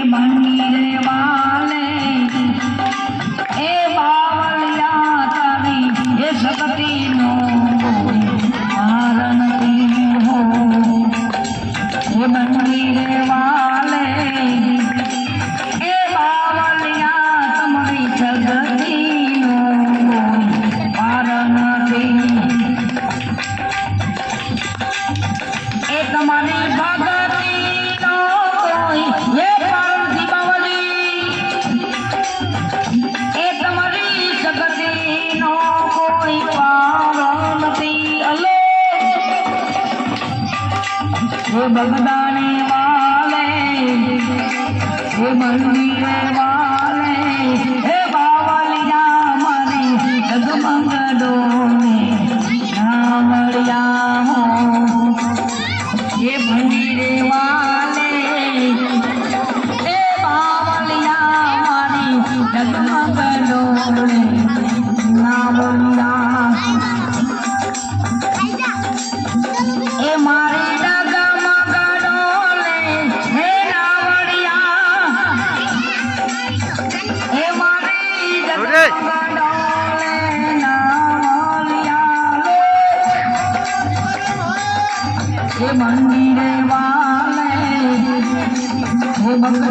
બાંધી રેવા હે ભગદાને વાલે, હે મંદિરે વાલે, હે બાવલિયા મારી જગમંગડોને કામળિયા હો. હે મંદિરે વાલે, હે બાવલિયા મારી જગમંગડોને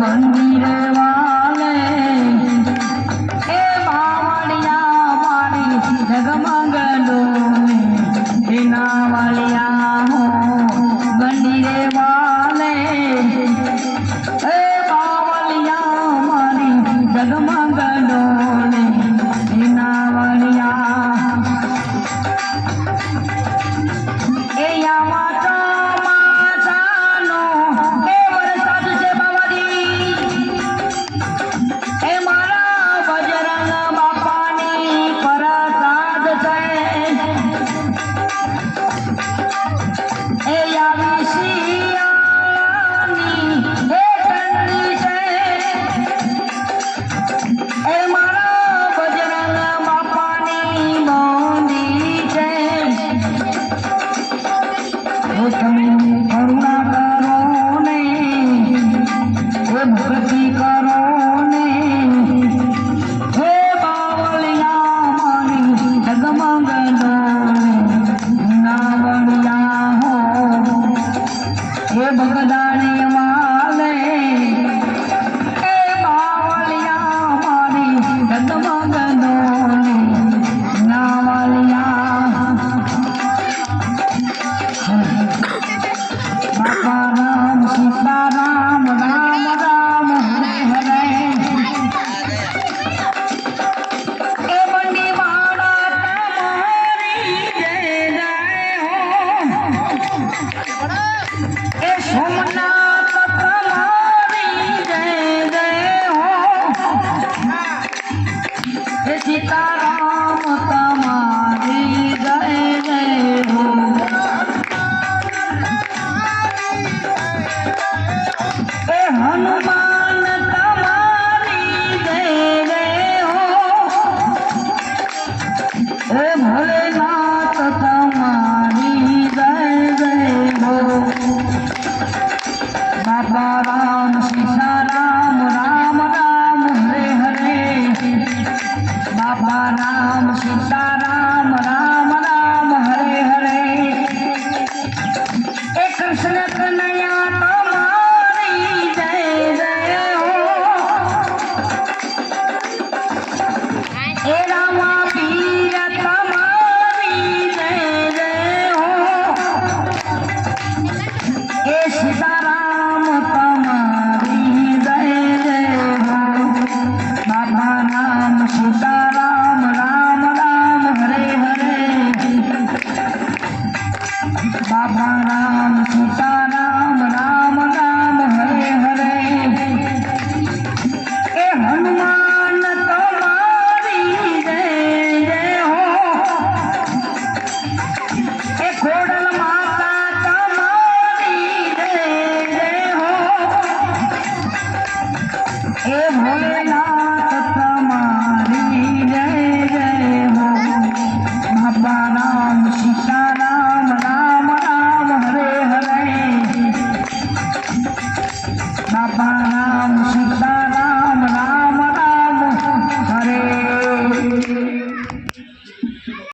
મંદિરે ભક્તિ કરો ને હે બાવલિયા મારી જગમગ નાવળિયા હો હે ભગદાણી পানাম